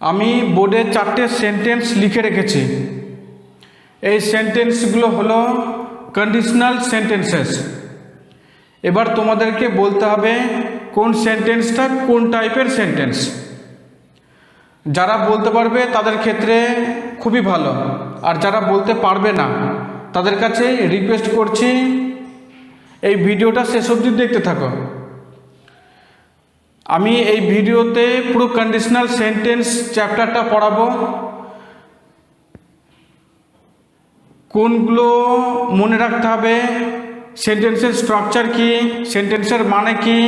আমি বোর্ডে চারটে সেন্টেন্স লিখে রেখেছি। এই সেন্টেন্সগুলো হলো কন্ডিশনাল সেন্টেন্সেস এবার তোমাদেরকে বলতে হবে কোন সেন্টেন্সটা কোন টাইপের সেন্টেন্স যারা বলতে পারবে তাদের ক্ষেত্রে খুবই ভালো, আর যারা বলতে পারবে না, তাদের কাছে রিকোয়েস্ট করছি এই ভিডিওটা শেষ অবধি দেখতে থাকো। আমি এই ভিডিওতে পুরো কন্ডিশনাল সেন্টেন্স চ্যাপ্টারটা পড়াবো। কোনগুলো মনে রাখতে হবে? সেন্টেন্সের স্ট্রাকচার কি? সেন্টেন্সের মানে কি?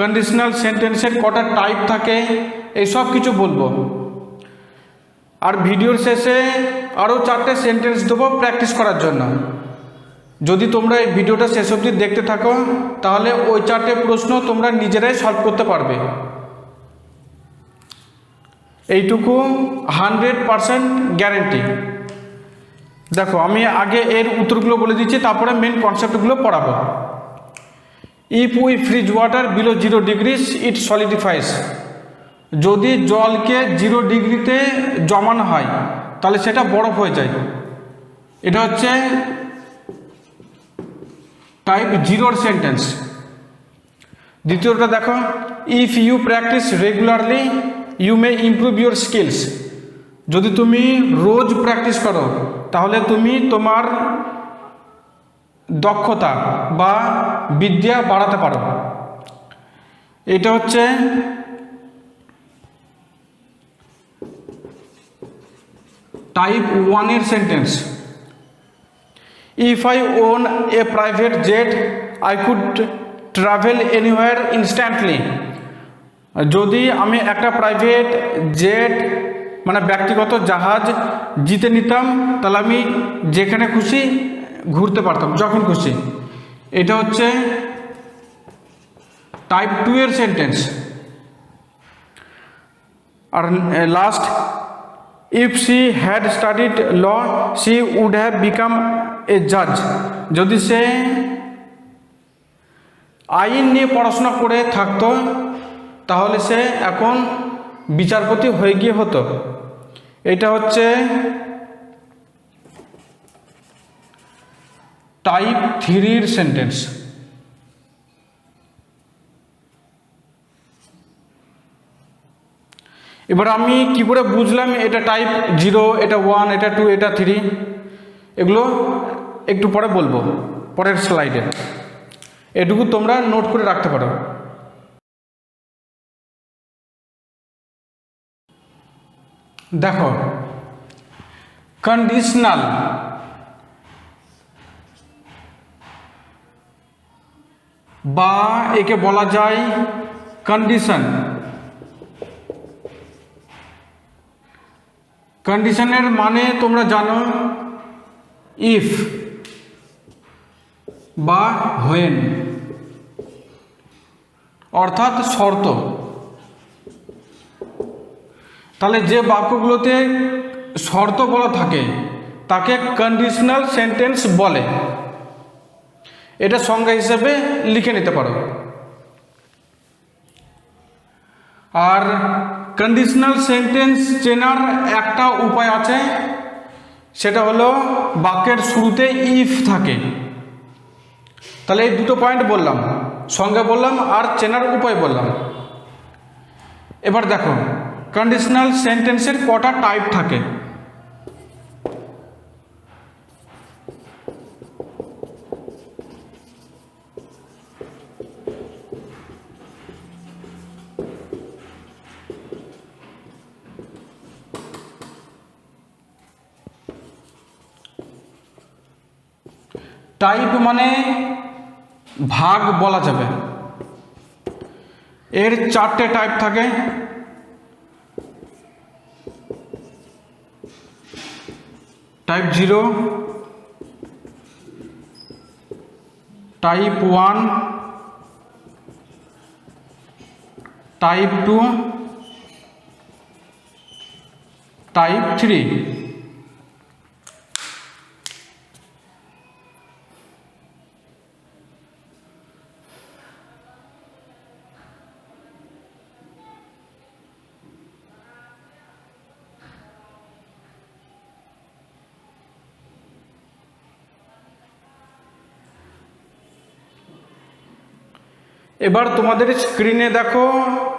কন্ডিশনাল সেন্টেন্সের কটা টাইপ থাকে? এই সব কিছু বলব। আর ভিডিওর শেষে আরও চারটে সেন্টেন্স দেবো প্র্যাকটিস করার জন্য। যদি তোমরা এই ভিডিওটা শেষ অবধি দেখতে থাকো, তাহলে ওই চারটে প্রশ্ন তোমরা নিজেরাই সলভ করতে পারবে। এইটুকু হান্ড্রেড পারসেন্ট গ্যারেন্টি দেখো, আমি আগে এর উত্তরগুলো বলে দিচ্ছি, তারপরে মেন কনসেপ্টগুলো পড়াবো। If we freeze water below zero degrees it solidifies যদি জলকে জিরো ডিগ্রিতে জমানো হয়, তাহলে সেটা বরফ হয়ে যায়। এটা হচ্ছে টাইপ জিরোর সেন্টেন্স দ্বিতীয়টা দেখো if you practise regularly you may improve your skills যদি তুমি রোজ প্র্যাকটিস করো, তাহলে তুমি তোমার দক্ষতা বা বিদ্যা বাড়াতে পারো। এটা হচ্ছে টাইপ ওয়ানের sentence if I own a private jet I could travel anywhere instantly যদি আমি একটা প্রাইভেট জেট মানে ব্যক্তিগত জাহাজ জিতে নিতাম, তাহলে আমি যেখানে খুশি ঘুরতে পারতাম, যখন খুশি। এটা হচ্ছে টাইপ টু এর sentence R last if she had studied law she would have become a জাজ যদি সে আইন নিয়ে পড়াশোনা করে থাকতো, তাহলে সে এখন বিচারপতি হয়ে গিয়ে হতো। এটা হচ্ছে টাইপ থ্রির সেন্টেন্স এবার আমি কি করে বুঝলাম এটা টাইপ জিরো এটা ওয়ান এটা টু এটা থ্রি এগুলো একটু পরে বলব, পরের স্লাইডে এটুকু তোমরা নোট করে রাখতে পারো। দেখো কন্ডিশনাল বা একে বলা যায় কন্ডিশন কন্ডিশনের মানে তোমরা জানো ইফ বা হোয়েন। অর্থাৎ শর্ত। তাহলে যে বাক্যগুলোতে শর্ত বলা থাকে, তাকে কন্ডিশনাল সেন্টেন্স বলে। এটা সংজ্ঞা হিসেবে লিখে নিতে পারো। আর কন্ডিশনাল সেন্টেন্স চেনার একটা উপায় আছে, সেটা হলো বাক্যের শুরুতে ইফ থাকে। তাহলে এই দুটো পয়েন্ট বললাম। সংজ্ঞা বললাম আর চেনার উপায় বললাম। এবার দেখো কন্ডিশনাল সেন্টেন্সের কটা টাইপ থাকে? টাইপ মানে ভাগ বলা যাবে। এর চারটে টাইপ থাকে। Type zero type one type two type three এবার তোমাদের স্ক্রিনে দেখো,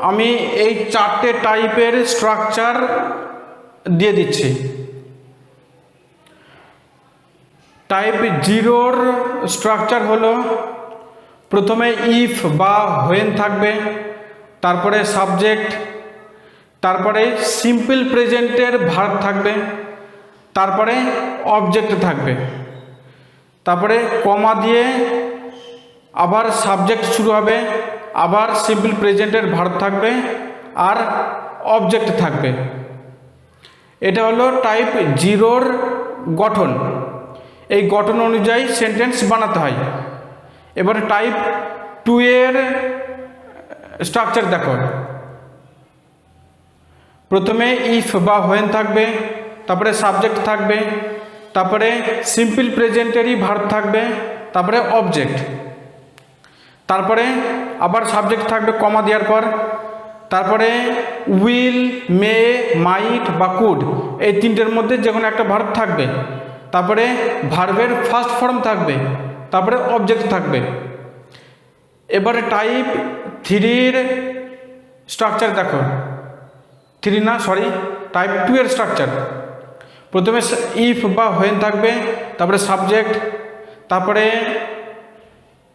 আমি এই চারটে টাইপের স্ট্রাকচার দিয়ে দিচ্ছি। টাইপ জিরোর স্ট্রাকচার হলো, প্রথমে ইফ বা হোয়েন থাকবে, তারপরে সাবজেক্ট তারপরে সিম্পল প্রেজেন্টের ভার্ব থাকবে, তারপরে অবজেক্ট থাকবে। তারপরে কমা দিয়ে আবার সাবজেক্ট শুরু হবে, আবার সিম্পল প্রেজেন্টের ভার্ব থাকবে, আর অবজেক্ট থাকবে। এটা হলো টাইপ জিরোর গঠন। এই গঠন অনুযায়ী সেন্টেন্স বানাতে হয়। এবারে টাইপ টু এর স্ট্রাকচার দেখো। প্রথমে ইফ বা হোয়েন থাকবে, তারপরে সাবজেক্ট থাকবে, তারপরে সিম্পল প্রেজেন্টেরই ভার্ব থাকবে, তারপরে অবজেক্ট তারপরে আবার সাবজেক্ট থাকবে কমা দেওয়ার পর। তারপরে উইল মে মাইট বা কুড এই তিনটের মধ্যে যে কোনো একটা ভার্ব থাকবে। তারপরে ভার্বের ফার্স্ট ফর্ম থাকবে, তারপরে অবজেক্ট থাকবে। এবারে টাইপ থ্রির স্ট্রাকচার দেখো। থ্রি না সরি টাইপ টু এর স্ট্রাকচার প্রথমে ইফ বা হোয়েন থাকবে, তারপরে সাবজেক্ট তারপরে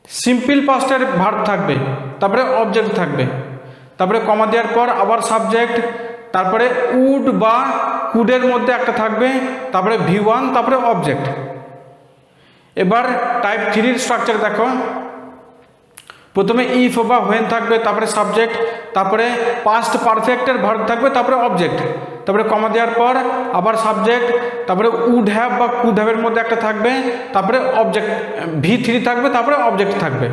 সিম্পল পাস্টের ভার্ব থাকবে, তারপরে অবজেক্ট থাকবে। তারপরে কমা দেওয়ার পর আবার সাবজেক্ট তারপরে উড বা কুডের মধ্যে একটা থাকবে, তারপরে ভি ওয়ান তারপরে অবজেক্ট এবার টাইপ থ্রির স্ট্রাকচার দেখো। প্রথমে ইফ বা হোয়েন থাকবে, তারপরে সাবজেক্ট তারপরে পাস্ট পারফেক্টের ভার্ব থাকবে, তারপরে অবজেক্ট তারপরে কমা দেওয়ার পর আবার সাবজেক্ট তারপরে উড হ্যাভ বা কুড হ্যাভের মধ্যে একটা থাকবে, তারপরে অবজেক্ট ভি থ্রি থাকবে, তারপরে অবজেক্ট থাকবে।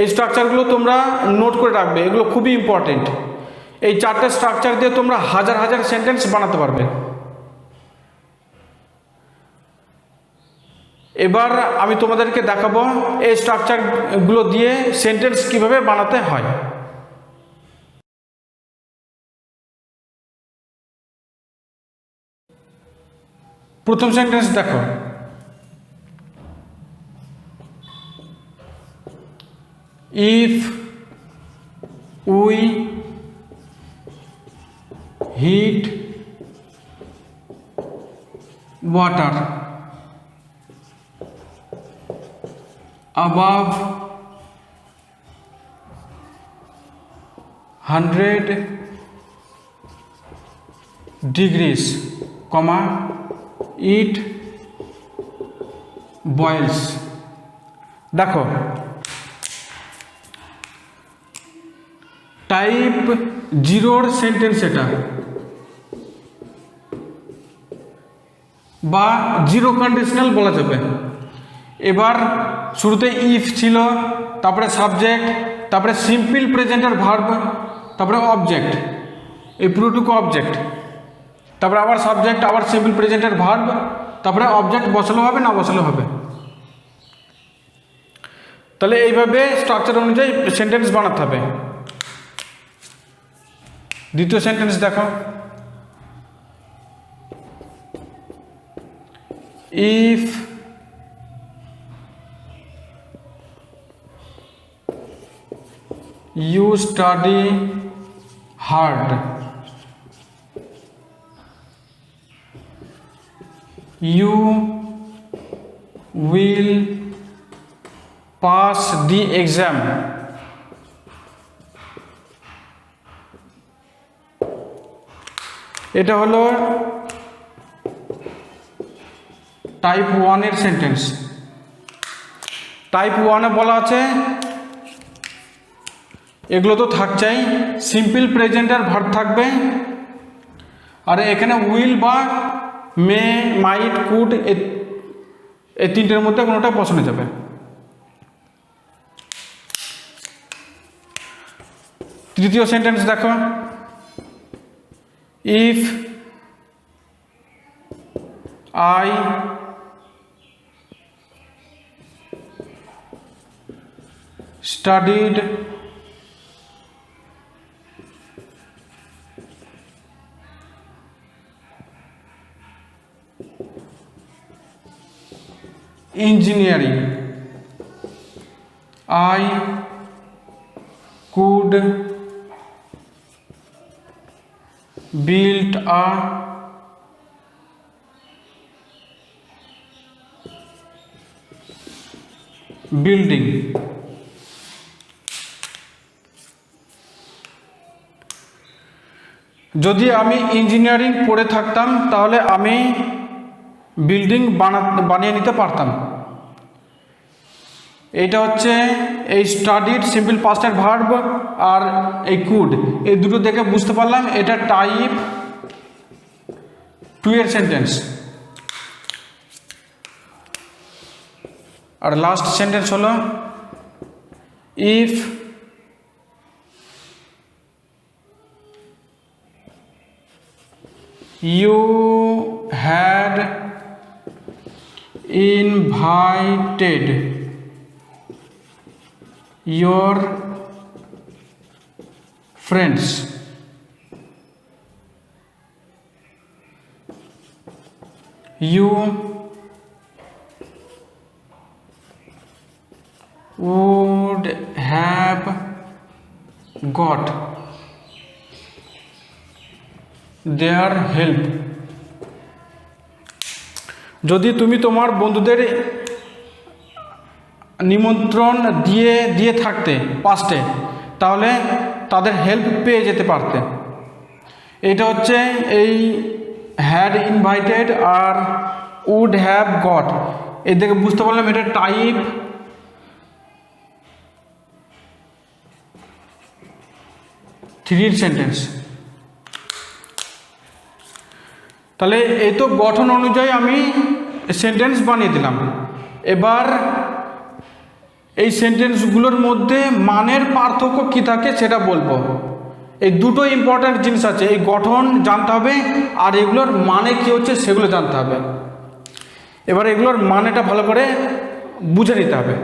এই স্ট্রাকচারগুলো তোমরা নোট করে রাখবে, এগুলো খুবই ইম্পর্টেন্ট এই চারটে স্ট্রাকচার দিয়ে তোমরা হাজার হাজার সেন্টেন্স বানাতে পারবে। এবার আমি তোমাদেরকে দেখাবো এই স্ট্রাকচারগুলো দিয়ে সেন্টেন্স কীভাবে বানাতে হয়। প্রথম সেন্টেন্স দেখো। If we heat water above 100 degrees, comma, it boils. দেখো টাইপ জিরোর সেন্টেন্স এটা। বা জিরো কন্ডিশনাল বলা যাবে। এবার শুরুতে ইফ ছিল, তারপরে সাবজেক্ট তারপরে সিম্পল প্রেজেন্টের ভার্ব তারপরে অবজেক্ট এই পুরোটুকু অবজেক্ট তারপরে আবার সাবজেক্ট আবার সিম্পল প্রেজেন্টের ভার্ব তারপরে অবজেক্ট বসালো হবে, না বসালো হবে? তাহলে এইভাবে স্ট্রাকচার অনুযায়ী সেন্টেন্স বানাতে হবে। দ্বিতীয় সেন্টেন্স দেখো। If study hard you will pass the exam. এটা হলো টাইপ ওয়ানের সেন্টেন্স টাইপ ওয়ানে বলা আছে এগুলো তো থাকছেই। সিম্পল প্রেজেন্টের ভার্ব থাকবে। আর এখানে উইল বা মে মাইট কুড এই তিনটের মধ্যে কোনোটা বসানো যাবে। তৃতীয় সেন্টেন্স দেখো। If I studied engineering I could built a building যদি আমি ইঞ্জিনিয়ারিং পড়ে থাকতাম, তাহলে আমি বিল্ডিং বানা, বানিয়ে নিতে পারতাম। এইটা হচ্ছে এই স্টাডিড সিম্পল পাস্টের ভার্ব আর এই কুড এই দুটো দেখে বুঝতে পারলাম এটা টাইপ টু এর সেন্টেন্স আর লাস্ট সেন্টেন্স হলো if you had invited your friends you would have got their help যদি তুমি তোমার বন্ধুদের নিমন্ত্রণ দিয়ে দিয়ে থাকতে পাস্টে তাহলে তাদের হেল্প পেয়ে যেতে পারতে। এটা হচ্ছে এই হ্যাড ইনভাইটেড আর উড হ্যাভ গট থেকে বুঝতে পারলাম এটা টাইপ থ্রির সেন্টেন্স তাহলে এই তো গঠন অনুযায়ী আমি সেন্টেন্স বানিয়ে দিলাম। এবার এই সেন্টেন্সগুলোর মধ্যে মানের পার্থক্য কী থাকে সেটা বলব। এই দুটো ইম্পর্ট্যান্ট জিনিস আছে, এই গঠন জানতে হবে আর এগুলোর মানে কী হচ্ছে সেগুলো জানতে হবে। এবার এগুলোর মানেটা ভালো করে বুঝে নিতে হবে।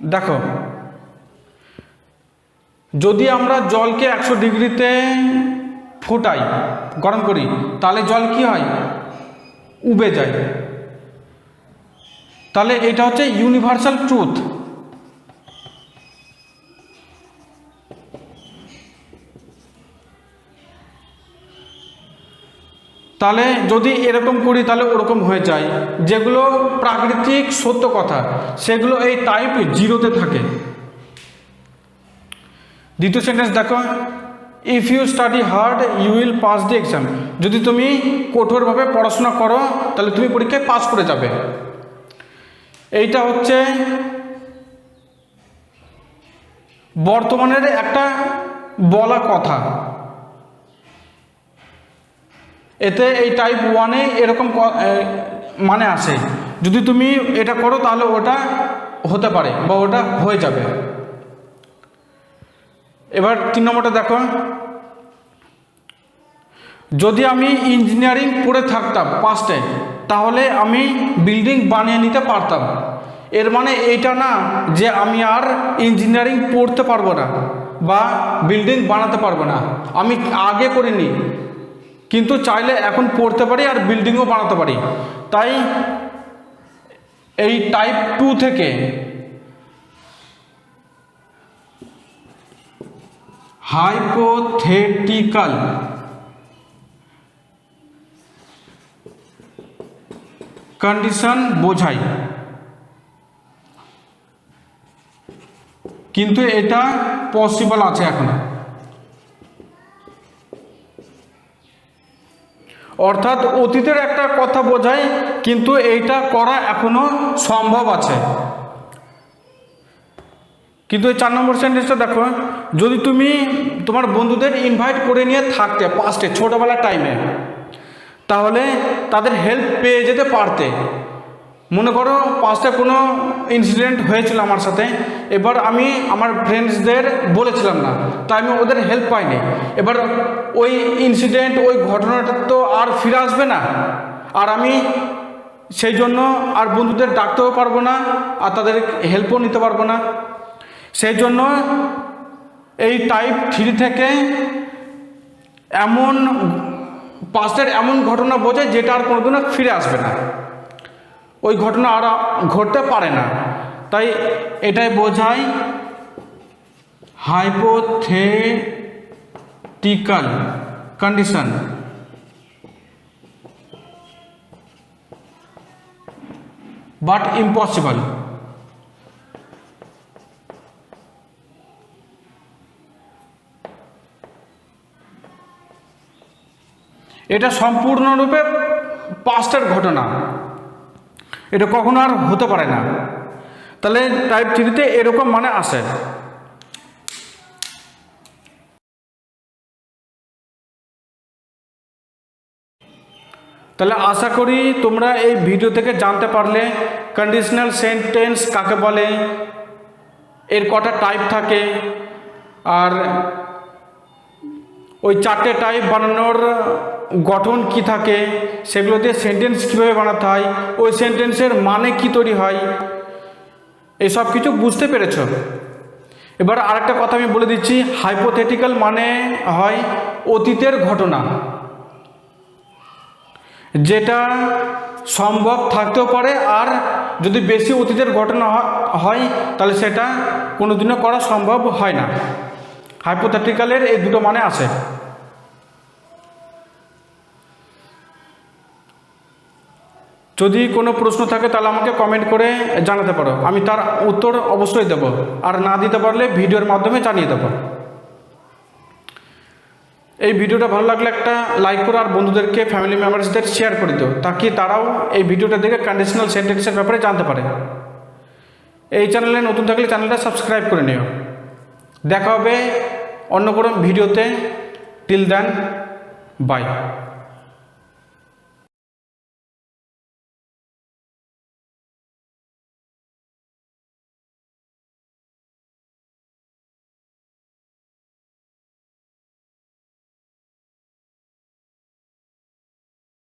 দেখো, যদি আমরা জলকে একশো ডিগ্রিতে ফোটাই, গরম করি, তাহলে জল কি হয়? উবে যায়। তাহলে এটা হচ্ছে ইউনিভার্সাল ট্রুথ তাহলে যদি এরকম করি, তাহলে ওরকম হয়ে যায়। যেগুলো প্রাকৃতিক সত্য কথা, সেগুলো এই টাইপ জিরোতে থাকে। দ্বিতীয় সেন্টেন্স দেখো if you study hard you will pass the exam যদি তুমি কঠোরভাবে পড়াশোনা করো, তাহলে তুমি পরীক্ষায় পাস করে যাবে। এইটা হচ্ছে বর্তমানের একটা বলা কথা। এতে এই টাইপ ওয়ানে এরকম মানে আসে যদি তুমি এটা করো তাহলে ওটা হতে পারে বা ওটা হয়ে যাবে। এবার তিন নম্বরটা দেখো। যদি আমি ইঞ্জিনিয়ারিং পড়ে থাকতাম পাস্টে তাহলে আমি বিল্ডিং বানিয়ে নিতে পারতাম। এর মানে এইটা না যে আমি আর ইঞ্জিনিয়ারিং পড়তে পারব না বা বিল্ডিং বানাতে পারব না। আমি আগে করিনি, কিন্তু চাইলে এখন পড়তে পারি আর বিল্ডিংও বানাতে পারি। তাই এই টাইপ টু থেকে হাইপোথেটিক্যাল কন্ডিশন বোঝায় কিন্তু এটা পসিবল আছে এখন। অর্থাৎ অতীতের একটা কথা বোঝায়, কিন্তু এইটা করা এখনও সম্ভব আছে। কিন্তু এই চার নম্বর সেন্টেন্সটা দেখো, যদি তুমি তোমার বন্ধুদের ইনভাইট করে নিয়ে থাকতে পাস্টে ছোটোবেলার টাইমে তাহলে তাদের হেল্প পেয়ে যেতে পারতে। মনে করো পাস্টে কোনো ইনসিডেন্ট হয়েছিল আমার সাথে, এবার আমি আমার ফ্রেন্ডসদের বলেছিলাম না, তাই আমি ওদের হেল্প পাইনি। এবার ওই ইনসিডেন্ট ওই ঘটনাটা তো আর ফিরে আসবে না। আর আমি সেই জন্য আর বন্ধুদের ডাকতেও পারব না, আর তাদের হেল্পও নিতে পারব না। সেই জন্য এই টাইপ থ্রি থেকে এমন পাস্টের এমন ঘটনা বোঝায় যেটা আর কোনোদিনও ফিরে আসবে না। ওই ঘটনা আর ঘটতে পারে না। তাই এটাই বোঝায় হাইপোথেটিক্যাল কন্ডিশন বাট ইম্পসিবল এটা সম্পূর্ণরূপে পাস্টের ঘটনা। এটা কখনো আর হতে পারে না। তাহলে টাইপ থ্রিতে এরকম মানে আসে তাহলে আশা করি তোমরা এই ভিডিও থেকে জানতে পারলে কন্ডিশনাল সেন্টেন্স কাকে বলে, এর কটা টাইপ থাকে, আর ওই চারটে টাইপ বানানোর গঠন কি থাকে, সেগুলো দিয়ে সেন্টেন্স কীভাবে বানাতে হয়, ওই সেন্টেন্সের মানে কি তৈরি হয়, এসব কিছু বুঝতে পেরেছ? এবার আরেকটা কথা আমি বলে দিচ্ছি হাইপোথেটিক্যাল মানে হয় অতীতের ঘটনা, যেটা সম্ভব থাকতেও পারে আর যদি বেশি অতীতের ঘটনা হয়, তাহলে সেটা কোনোদিনও করা সম্ভব হয় না। হাইপোথেটিক্যালের এই দুটো মানে আছে। যদি কোনো প্রশ্ন থাকে, তাহলে আমাকে কমেন্ট করে জানাতে পারো। আমি তার উত্তর অবশ্যই দেব। আর না দিতে পারলে ভিডিওর মাধ্যমে জানিয়ে দেবো। এই ভিডিওটা ভালো লাগলে একটা লাইক করো, আর বন্ধুদেরকে ফ্যামিলি মেম্বার্সদের শেয়ার করে দিও, তাকে তারাও এই ভিডিওটা দেখে কন্ডিশনাল সেন্টেন্সের ব্যাপারে জানতে পারে। এই চ্যানেলে নতুন থাকলে চ্যানেলটা সাবস্ক্রাইব করে নিও। দেখা হবে অন্য কোনো ভিডিওতে। Till then by